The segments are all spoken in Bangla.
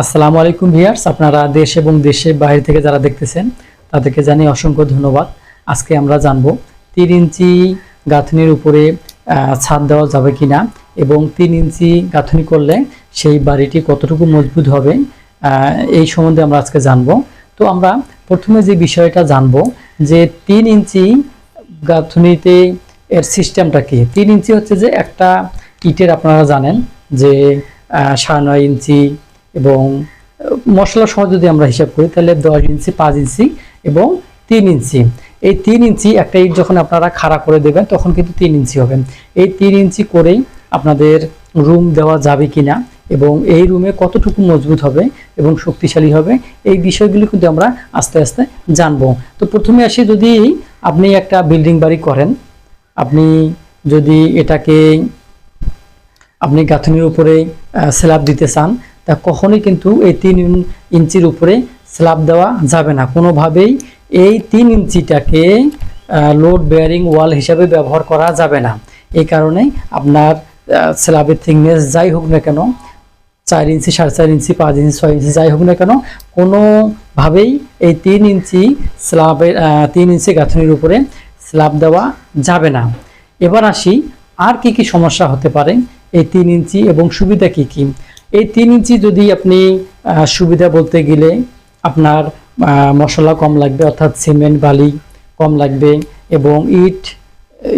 আসসালামু আলাইকুম ভিয়ার্স, আপনারা দেশ এবং দেশের বাইরে থেকে যারা দেখতেছেন, তাদেরকে জানিয়ে অসংখ্য ধন্যবাদ। আজকে আমরা জানব তিন ইঞ্চি গাঁথনির উপরে ছাদ দেওয়া যাবে কিনা এবং তিন ইঞ্চি গাঁথনি করলে সেই বাড়িটি কতটুকু মজবুত হবে এই সম্বন্ধে আমরা আজকে জানব। তো আমরা প্রথমে যে বিষয়টা জানব যে তিন ইঞ্চি গাঁথনিতে এর সিস্টেমটা কি? তিন ইঞ্চি হচ্ছে যে একটা ইটের, আপনারা জানেন যে সাড়ে নয় ইঞ্চি এবং মশলা সহ যদি আমরা হিসাব করি, তাহলে দশ ইঞ্চি, পাঁচ ইঞ্চি এবং তিন ইঞ্চি। এই তিন ইঞ্চি একটা ইট যখন আপনারা খাড়া করে দেবেন, তখন কিন্তু তিন ইঞ্চি হবে। এই তিন ইঞ্চি করেই আপনাদের রুম দেওয়া যাবে কিনা এবং এই রুমে কতটুকু মজবুত হবে এবং শক্তিশালী হবে, এই বিষয়গুলি কিন্তু আমরা আস্তে আস্তে জানব। তো প্রথমে আসি, যদি আপনি একটা বিল্ডিং বাড়ি করেন, আপনি যদি এটাকে, আপনি গাঁথনির উপরে স্ল্যাব দিতে চান তা কখনোই কিন্তু এই তিন ইঞ্চির উপরে স্ল্যাব দেওয়া যাবে না। কোনোভাবেই এই তিন ইঞ্চিটাকে লোড বেয়ারিং ওয়াল হিসাবে ব্যবহার করা যাবে না। এই কারণে আপনার স্ল্যাবের থিকনেস যাই হোক না কেন, চার ইঞ্চি, সাড়ে চার ইঞ্চি, পাঁচ ইঞ্চি, ছয় ইঞ্চি যাই হোক না কেন, কোনোভাবেই এই তিন ইঞ্চি স্ল্যাবের তিন ইঞ্চি গাঁথনির উপরে স্ল্যাব দেওয়া যাবে না। এবার আসি, আর কি কি সমস্যা হতে পারে এই তিন ইঞ্চি এবং সুবিধা কি কি? এই তিন ইঞ্চি যদি আপনি সুবিধা বলতে গেলে আপনার মশলা কম লাগবে, অর্থাৎ সিমেন্ট, বালি কম লাগবে এবং ইট,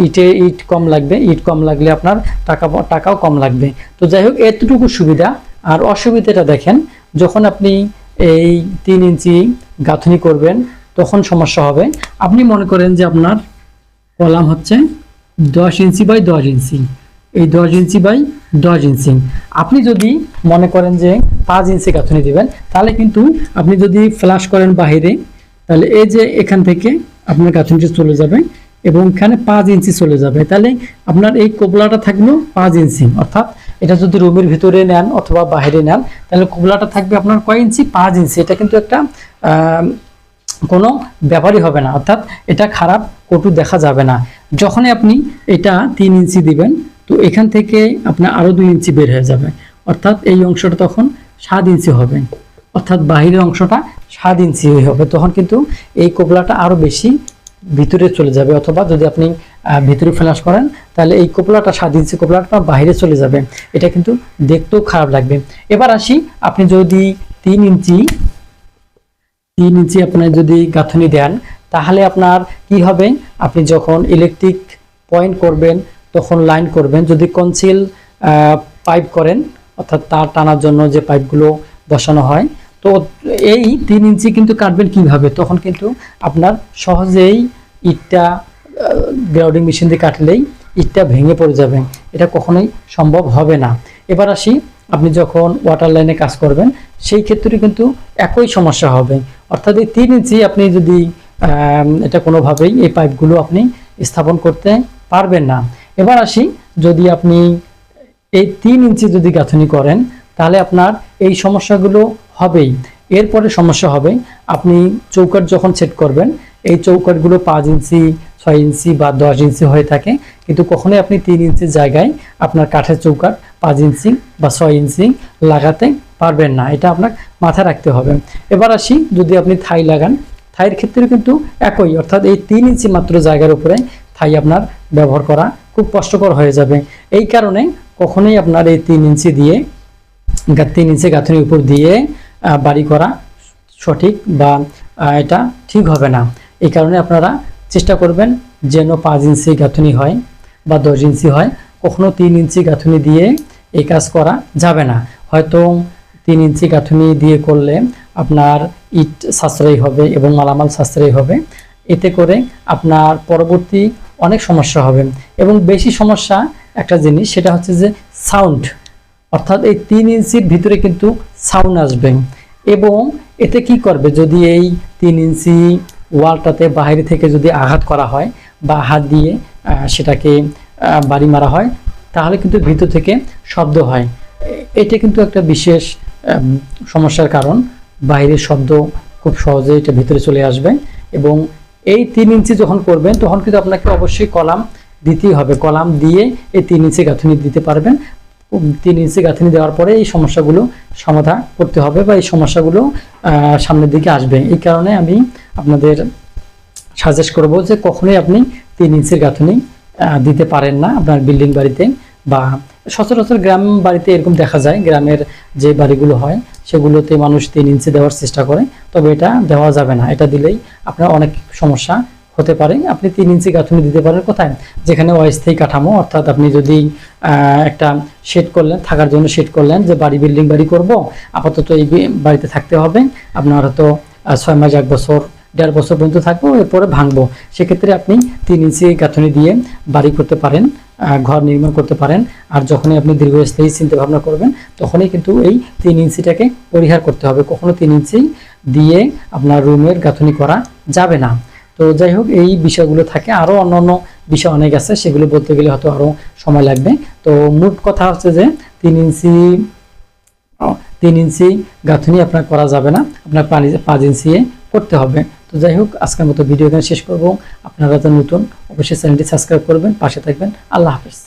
ইটে ইট কম লাগবে, ইট কম লাগলে আপনার টাকা, টাকাও কম লাগবে। তো যাই হোক, এতটুকু সুবিধা। আর অসুবিধাটা দেখেন, যখন আপনি এই তিন ইঞ্চি গাঁথনি করবেন, তখন সমস্যা হবে। আপনি মনে করেন যে আপনার কলাম হচ্ছে দশ ইঞ্চি বাই দশ ইঞ্চি। এই দশ ইঞ্চি বাই দশ ইঞ্চি। আপনি যদি মনে করেন যে পাঁচ ইঞ্চি গাঁথনি দিবেন, তাহলে কিন্তু আপনি যদি ফ্ল্যাশ করেন বাহিরে, তাহলে এই যে এখান থেকে আপনার গাঁথনিটি চলে যাবে এবং এখানে পাঁচ ইঞ্চি চলে যাবে। তাহলে আপনার এই কোবলাটা থাকল পাঁচ ইঞ্চি। অর্থাৎ এটা যদি রুমের ভিতরে নেন অথবা বাইরে নেন, তাহলে কোবলাটা থাকবে আপনার কয় ইঞ্চি? পাঁচ ইঞ্চি। এটা কিন্তু একটা কোনো ব্যাপারই হবে না। অর্থাৎ এটা খারাপ কটু দেখা যাবে না। যখনই আপনি এটা তিন ইঞ্চি দিবেন তো এখান থেকে আপনার আরও দুই ইঞ্চি বের হয়ে যাবে। অর্থাৎ এই অংশটা তখন সাত ইঞ্চি হবে। অর্থাৎ বাহিরের অংশটা সাত ইঞ্চি হবে। তখন কিন্তু এই কোপলাটা আরও বেশি ভিতরে চলে যাবে। অথবা যদি আপনি ভিতরে ফ্ল্যাশ করেন, তাহলে এই কোপলাটা সাত ইঞ্চি কোপলাটা বাইরে চলে যাবে। এটা কিন্তু দেখতেও খারাপ লাগবে। এবার আসি, আপনি যদি তিন ইঞ্চি তিন ইঞ্চি আপনার যদি গাঁথনি দেন, তাহলে আপনার কি হবে? আপনি যখন ইলেকট্রিক পয়েন্ট করবেন তখন লাইন করবেন। যদি কনসিল পাইপ করেন, অর্থাৎ তার টানার জন্য যে পাইপগুলো বসানো হয়, তো এই তিন ইঞ্চি কিন্তু কাটবেন কীভাবে? তখন কিন্তু আপনার সহজেই ইটটা গ্রাউডিং মেশিন দিয়ে কাটলেই ইটটা ভেঙে পড়ে যাবে। এটা কখনোই সম্ভব হবে না। এবার আসি, আপনি যখন ওয়াটার লাইনে কাজ করবেন, সেই ক্ষেত্রে কিন্তু একই সমস্যা হবে। অর্থাৎ এই তিন ইঞ্চি আপনি যদি এটা কোনোভাবেই এই পাইপগুলো আপনি স্থাপন করতে পারবেন না। এবার আসি, যদি আপনি এই তিন ইঞ্চি যদি গাঁথনি করেন, তাহলে আপনার এই সমস্যাগুলো হবেই। এরপরে সমস্যা হবে, আপনি চৌকাট যখন সেট করবেন, এই চৌকাটগুলো পাঁচ ইঞ্চি, ছয় ইঞ্চি বা দশ ইঞ্চি হয়ে থাকে, কিন্তু কখনোই আপনি তিন ইঞ্চির জায়গায় আপনার কাঠের চৌকাট পাঁচ ইঞ্চি বা ছয় ইঞ্চি লাগাতে পারবেন না। এটা আপনার মাথায় রাখতে হবে। এবার আসি, যদি আপনি থাই লাগান, থাইয়ের ক্ষেত্রে কিন্তু একই, অর্থাৎ এই তিন ইঞ্চি মাত্র জায়গার উপরে থাই আপনার ব্যবহার করা খুব কষ্টকর হয়ে যাবে। এই কারণে কখনোই আপনার এই তিন ইঞ্চি দিয়ে তিন ইঞ্চি গাঁথনির উপর দিয়ে বাড়ি করা সঠিক বা এটা ঠিক হবে না। এই কারণে আপনারা চেষ্টা করবেন যেন পাঁচ ইঞ্চি গাঁথনি হয় বা দশ ইঞ্চি হয়, কখনো তিন ইঞ্চি গাঁথনি দিয়ে এই কাজ করা যাবে না। হয়তো তিন ইঞ্চি গাঁথনি দিয়ে করলে আপনার ইট সাশ্রয়ী হবে এবং মালামাল সাশ্রয়ী হবে। এতে করে আপনার পরবর্তী অনেক সমস্যা হবে। এবং বেশি সমস্যা একটা জিনিস, সেটা হচ্ছে যে সাউন্ড অর্থাৎ এই তিন ইঞ্চির ভিতরে কিন্তু সাউন্ড আসবে। এবং এতে কি করবে? যদি এই তিন ইঞ্চি ওয়ালটাতে বাইরে থেকে যদি আঘাত করা হয় বা হাত দিয়ে সেটাকে বাড়ি মারা হয়, তাহলে কিন্তু ভিতর থেকে শব্দ হয়। এটা কিন্তু একটা বিশেষ সমস্যার কারণ। বাইরের শব্দ খুব সহজে এটা ভিতরে চলে আসবে এবং এই তিন ইঞ্চি যখন করবেন, তখন কিন্তু আপনাকে অবশ্যই কলাম দিতেই হবে। কলাম দিয়ে এই তিন ইঞ্চি গাঁথুনি দিতে পারবেন। তিন ইঞ্চি গাঁথুনি দেওয়ার পরে এই সমস্যাগুলো সমাধান করতে হবে বা এই সমস্যাগুলো সামনের দিকে আসবে। এই কারণে আমি আপনাদের সাজেস্ট করব যে কখনোই আপনি তিন ইঞ্চির গাঁথুনি দিতে পারেন না আপনার বিল্ডিং বাড়িতে। বা সচরাচর গ্রাম বাড়িতে এরকম দেখা যায়, গ্রামের যে বাড়িগুলো হয়, সেগুলোতে মানুষ তিন ইঞ্চি দেওয়ার চেষ্টা করে, তবে এটা দেওয়া যাবে না। এটা দিলেই আপনার অনেক সমস্যা হতে পারে। আপনি তিন ইঞ্চি গাঁথুনি দিতে পারেন কোথায়? যেখানে অস্থায়ী কাঠামো, অর্থাৎ আপনি যদি একটা শেড করলেন, থাকার জন্য শেড করলেন, যে বাড়ি বিল্ডিং বাড়ি করব, আপাতত এই বাড়িতে থাকতে হবে। আপনার হয়তো ছয় মাস, এক বছর, দেড় বছর পর্যন্ত থাকব, এরপরে ভাঙবো। সেক্ষেত্রে আপনি তিন ইঞ্চি গাঁথুনি দিয়ে বাড়ি করতে পারেন। ঘর নির্মাণ করতে পারেন। আর যখনই আপনি দীর্ঘস্থায়ী চিন্তা ভাবনা করবেন, তখনই কিন্তু এই তিন ইঞ্চিটাকে পরিহার করতে হবে। কখনো তিন ইঞ্চি দিয়ে আপনার রুমের গাঁথনি করা যাবে না। তো যাই হোক, এই বিষয়গুলো থাকে। আরও অন্যান্য বিষয় অনেক আছে, সেগুলো বলতে গেলে হয়তো আরও সময় লাগবে। তো মোট কথা হচ্ছে যে, তিন ইঞ্চি তিন ইঞ্চি গাঁথনি আপনার করা যাবে না। আপনার পাঁচ ইঞ্চি করতে হবে। তো যাই হোক, আজকের মতো ভিডিও এখানে শেষ করব। আপনারা তো নতুন, অবশ্যই চ্যানেলটি সাবস্ক্রাইব করবেন, পাশে থাকবেন। আল্লাহ হাফেজ।